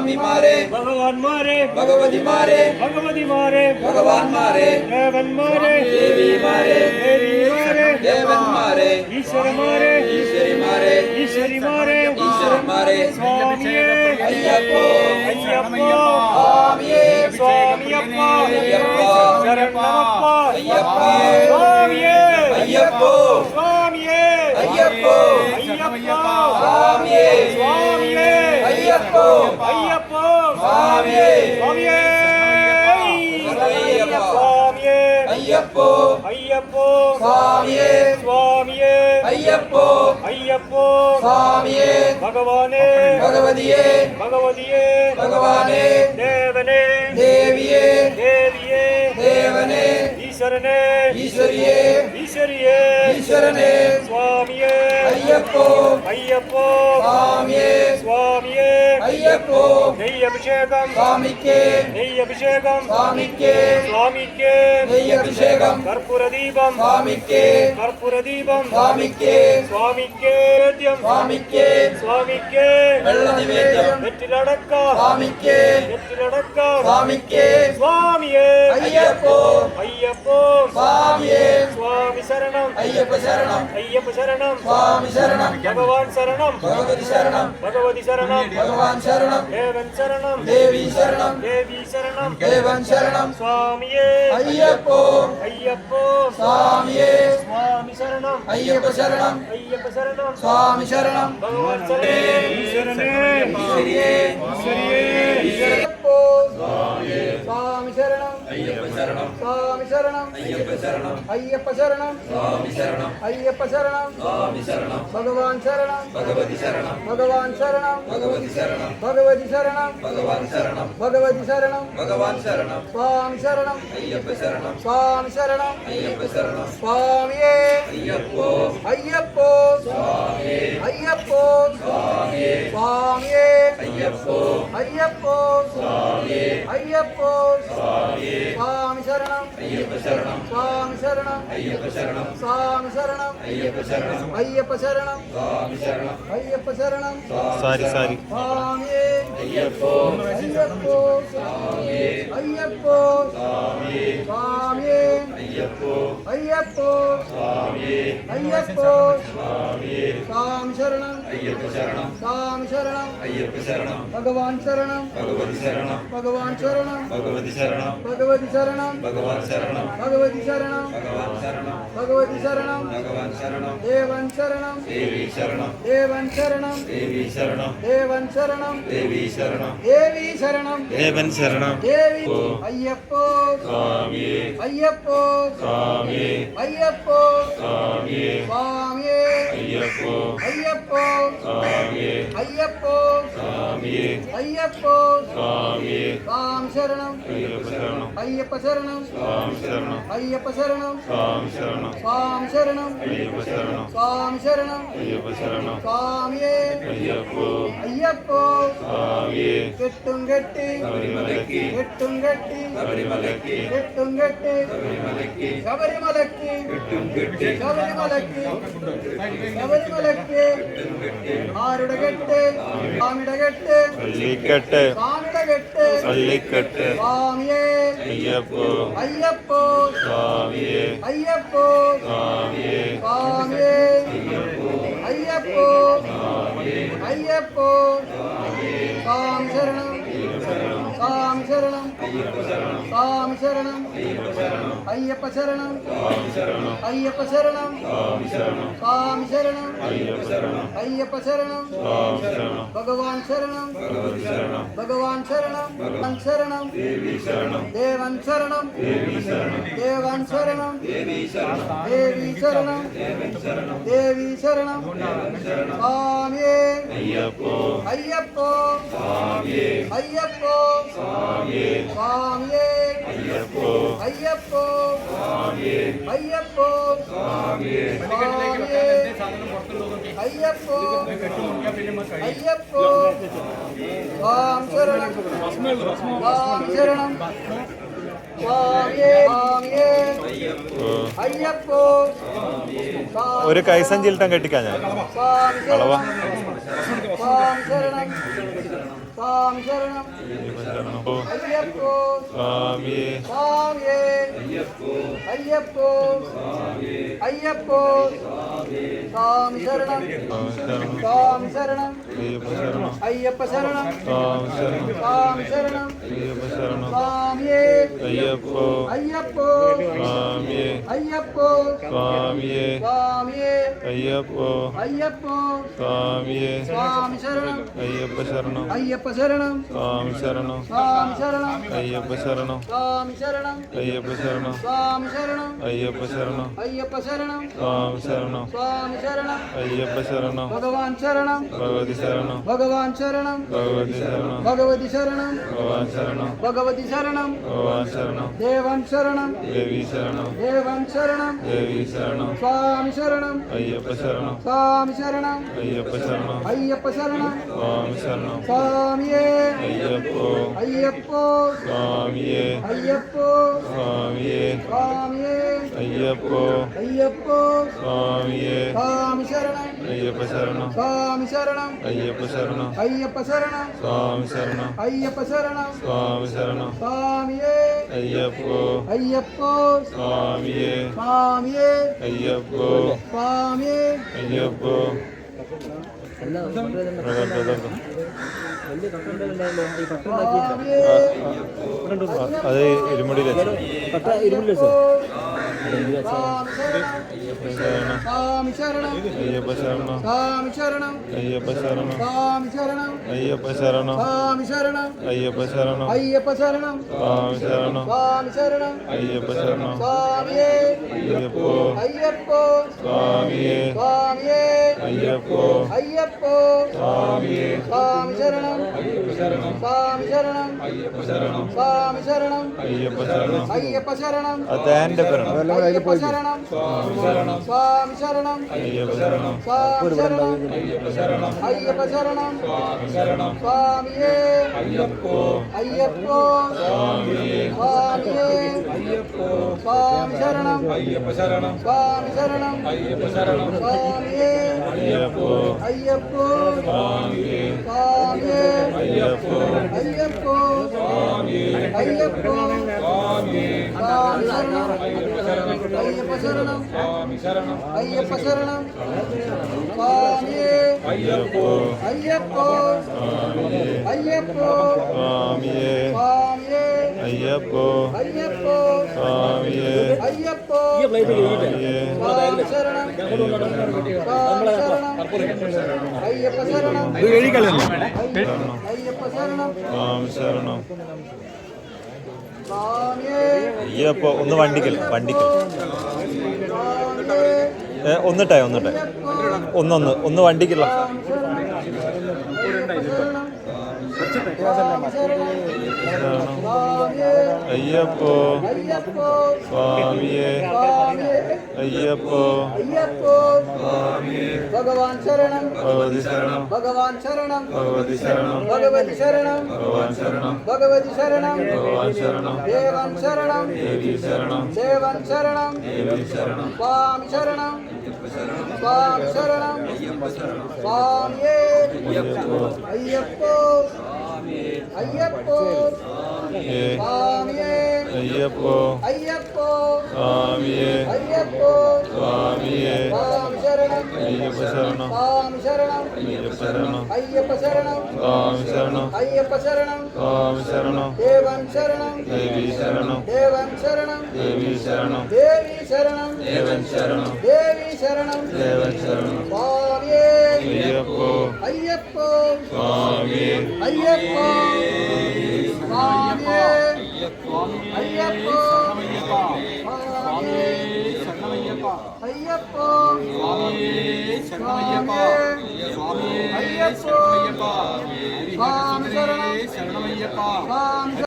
स्वामी मारे भगवान मारे भगवती मारे भगवती मारे भगवान मारे देवन मारे देवी मारे देवी मारे देवन मारे ईश्वर मारे ईश्वरी मारे ईश्वरी मारे ईश्वर मारे स्वामी अय्यप्पो अय्यप्पो स्वामी स्वामी अप्पा अय्यप्पा ஐயப்போ சுவாமியே சுவாமியே சுவாமியே ஐயப்போ ஐயப்போ சுவாமியே சுவாமியே ஐயப்போ ஐயப்போ சுவாமியே பகவானே பகவதியே பகவதியே பகவானே தேவனே தேவியே தேவியே தேவனே ஈஸ்வரனே ஈஸ்வரியே ஈஸ்வரியே ஈஸ்வரனே சுவாமியே ஐயப்போ ஐயப்போ சுவாமியே சுவாமியே ஐயப்போ நெய் அபிஷேகம் சுவாமிக்கே நெய் அபிஷேகம் சுவாமிக்கே சுவாமிக்கே நெய் அபிஷேகம் கற்பூர தீபம் சுவாமிக்கே கற்பூர தீபம் சுவாமிக்கே சுவாமிக்கே வேத்தியம் சுவாமிக்கே சுவாமிக்கே வெள்ள நிவேத்தியம் வெற்றிலடக்கா சுவாமிக்கே வெற்றிலடக்கா சுவாமிக்கே சுவாமியே ஐயப்போ ஐயப்போ சுவாமியே சுவாமி சரணம் ஐயப்ப சரணம் ஐயப்ப சரணம் சுவாமி சரணம் பகவான் சரணம் பகவதி சரணம் பகவதி சரணம் பகவான் தேவன் சரணம் தேவன் சரணம் தேவி சரணம் தேவி சரணம் தேவன் சரணம் சுவாமியே ஐயப்போ ஐயப்போ சுவாமியே சுவாமி சரணம் ஐயப்ப சரணம் ஐயப்ப சரணம் சுவாமி சரணம் பகவான் சரணே ஈஸ்வரனே ஈஸ்வரியே ஈஸ்வரியே ஐயப்போ சுவாமி சுவாமி சரணம். ஐயப்ப சரணம். ஐயப்ப சரணம். பகவான் சரணம். பகவான் சரணம். பகவதி சரணம். பகவதி சரணம். சுவாமி சரணம். சுவாமி சரணம். சுவாமியே. ஐயப்போ. ஐயப்போ சுவாமியே. ஐயப்போ ஐயப்போ சுவாமியே ஐயப்போ சுவாமியே சுவாமி சரணம். ஐயப்ப சரணம் சுவாமி சரணம். ஐயப்ப சரணம் சுவாமி சரணம். ஐயப்ப சரணம். ஐயப்ப சரணம். சுவாமி சரணம் ஐயப்ப சரணம் சாரி சாரி சுவாமியே. ஐயப்போ ஐயப்போ சாமி ஐயப்போ சாமி சாமி ஐயப்போ ஐயப்போ சாமி ஐயப்போ சாமி சாமி சரணம். ஐயப்ப சரணம். சாமி சரணம். ஐயப்ப சரணம். பகவான் சரணம். பகவதி சரணம். பகவான் சரணம். பகவதி சரணம். பகவதி சரணம். பகவான் சரணம். பகவதி சரணம். பகவான் சரணம். பகவதி சரணம். பகவான் சரணம். தேவன் சரணம். தேவி சரணம். தேவன் சரணம். தேவி சரணம். தேவன் சரணம். தேவி சரணம். தேவி சரணம். தேவன் சரணம். தேவி ஐயப்போ. சுவாமியே. ஐயப்போ. சுவாமியே. ஐயப்போ. சுவாமியே. சுவாமியே. ஐயப்போ. ஐயப்போ. சுவாமியே. ஐயப்போ. சுவாமியே. ஐயப்போ. சுவாமியே. சுவாமி சரணம். ஐயப்ப சரணம். ஐயப்ப சரணம். சுவாமி சரணம். ஐயப்ப சரணம். சுவாமி சரணம். சுவாமி சரணம். ஐயப்ப சரணம். சுவாமி சரணம். ஐயப்ப சரணம். சுவாமியே. ஐயப்போ. ஐயப்போ. சுவாமி கெட்டும் கெட்டு. சபரிமலைக்கு கெட்டும் கெட்டு. சபரிமலைக்கு கெட்டும் கெட்டு. சபரிமலைக்கு சபரிமலைக்கு கெட்டும் கெட்டு. சபரிமலைக்கு சபரிமலைக்கு ஆறுட ஐயப்போ. ஐயப்போ. ஐயப்போ சாம் சரணம் சாம் சரணம் స్వామి శరణం. అయ్యప్ప శరణం. అయ్యప్ప శరణం. స్వామి శరణం. అయ్యప్ప శరణం. భగవాన్ శరణం. భగవాన్ శరణం. శరణం. దేవన్ శరణం. దేవన్ శరణం. దేవి శరణం. దేవి శరణం. స్వామి. అయ్యప్ప. అయ్యప్ప. అయ్యప్ప. சுவாமியே ஐயப்போ ஐயப்போ சுவாமியே ஐயப்போ சுவாமியே ஐயப்போ ஐயப்போ சுவாம் சரணம் சுவாம் சரணம் ഒരു കൈസഞ്ചിലിട്ടം കെട്ടിക്കാൻ ഞാൻ കളവാ ஐயப்போ ஐயப்போ ஐயப்போ சாமி சரணம் சாமி சரணம் അയ്യപ്പ ശരണം. അയ്യപ്പ ശരണം. സ്വാമി ശരണം. സ്വാമി ശരണം അയ്യപ്പ ശരണം സ്വാമിയേ അയ്യപ്പോ അയ്യപ്പോ സ്വാമിയേ അയ്യപ്പോ സ്വാമിയേ സ്വാമിയേ അയ്യപ്പോ അയ്യപ്പോ സ്വാമിയേ സ്വാമി ശരണം അയ്യപ്പ ശരണം അയ്യപ്പ ശരണം സ്വാമി ശരണം സ്വാമി ശരണം അയ്യപ്പ ശരണം സ്വാമി ശരണം അയ്യപ്പ ശരണം സ്വാമി ശരണം അയ്യപ്പ ശരണം അയ്യപ്പ ശരണം സ്വാമി ശരണം സ്വാമി ശരണം അയ്യപ്പ ശരണം. ഭഗവാൻ ശരണം. ഭഗവതി சரணம். பகவான் சரணம். பகவதி சரணம். பகவதி சரணம். தேவன் சரணம். தேவி சரணம். தேவன் சரணம். சுவாமி சரணம். சுவாமி சரணம். ஐயப்ப சரணம். சுவாமியே. ஐயப்போ. சுவாமியே. ஐயப்போ. சுவாமியே. சுவாமியே. ஐயப்போ. ஐயப்போ. சுவாமியே. சுவாமி சரணம். അയ്യപ്പ ശരണം. സ്വാമി ശരണം. അയ്യപ്പ ശരണം. അയ്യപ്പ ശരണം. സ്വാമി ശരണം. അയ്യപ്പ ശരണം. സ്വാമി ശരണം. സ്വാമിയേ. അയ്യപ്പോ. അയ്യപ്പോ. സ്വാമിയേ. സ്വാമിയേ. അയ്യപ്പോ. സ്വാമിയേ. അയ്യപ്പോ. അയ്യപ്പ ശരണം. അയ്യപ്പ ശരണം. അയ്യപ്പ ശരണം. അയ്യപ്പ ശരണം അയ്യപ്പ ശരണം ശരണം അയ്യപ്പ ശരണം അയ്യപ്പോ അയ്യപ്പോ സ്വാമിയേ സ്വാമിയേ അയ്യപ്പോ അയ്യപ്പോ സ്വാമിയേ സ്വാമി ശരണം അയ്യപ്പ ശരണം സ്വാമി ശരണം അയ്യപ്പ ശരണം സ്വാമി ശരണം അയ്യപ്പ ശരണം അയ്യപ്പ ശരണം പേരാണ് എല്ലാവരും അതിൽ പോയി അയ്യപ്പോ അയ്യപ്പോ ஐயப்போ. ஐயப்போ. ஐயப்ப. சரணம். ஐயப்ப சரணம். சுவாமியே ஐயப்போ. ஐயப்போ. ஐயப்போ. അയ്യപ്പോ. സ്വാമിയെ. ശരണം അയ്യപ്പോ ഒന്ന് വണ്ടിക്കൽ വണ്ടിക്കൽ ഒന്നിട്ടെ ഒന്നിട്ടെ. ഒന്നൊന്ന് ഒന്ന് വണ്ടിക്കല്ല ஐயப்போ சுவாமியே ஐயப்போ பகவான் சரணம் பகவதி சரணம் பகவான் சரணம் பகவதி சரணம் பகவதி சரணம் பகவான் சரணம் பகவதி சரணம் பகவான் சரணம் தேவன் சரணம் தேவி சரணம் தேவன் சரணம் தேவி சரணம் சுவாமி சரணம் சுவாமி சரணம் சுவாமியே ஐயப்போ ஐயப்போ അയ്യപ്പോ ഏ സ്വാമിയേ അയ്യപ്പോ അയ്യപ്പോ സ്വാമിയേ അയ്യപ്പോ സ്വാമിയേ സ്വാമി ശരണം അയ്യപ്പ ശരണം സ്വാമി ശരണം അയ്യപ്പ ശരണം അയ്യപ്പ ശരണം സ്വാമി ശരണം അയ്യപ്പ ശരണം സ്വാമി ശരണം ദേവൻ ശരണം ദേവി ശരണം ദേവൻ ശരണം ദേവി ശരണം ദേവി ശരണം ദേവൻ ശരണം ദേവി ശരണം ദേവൻ ശരണം ஐயப்போ ஐயப்போ சுவாமி ஐயப்போ சுவாமி ஐயப்போ சுவாமி ஐயப்போ சுவாமி சரணமையப்பா சுவாமி ஐயப்போ சுவாமி சரணமையப்பா சுவாமி சரணமையப்பா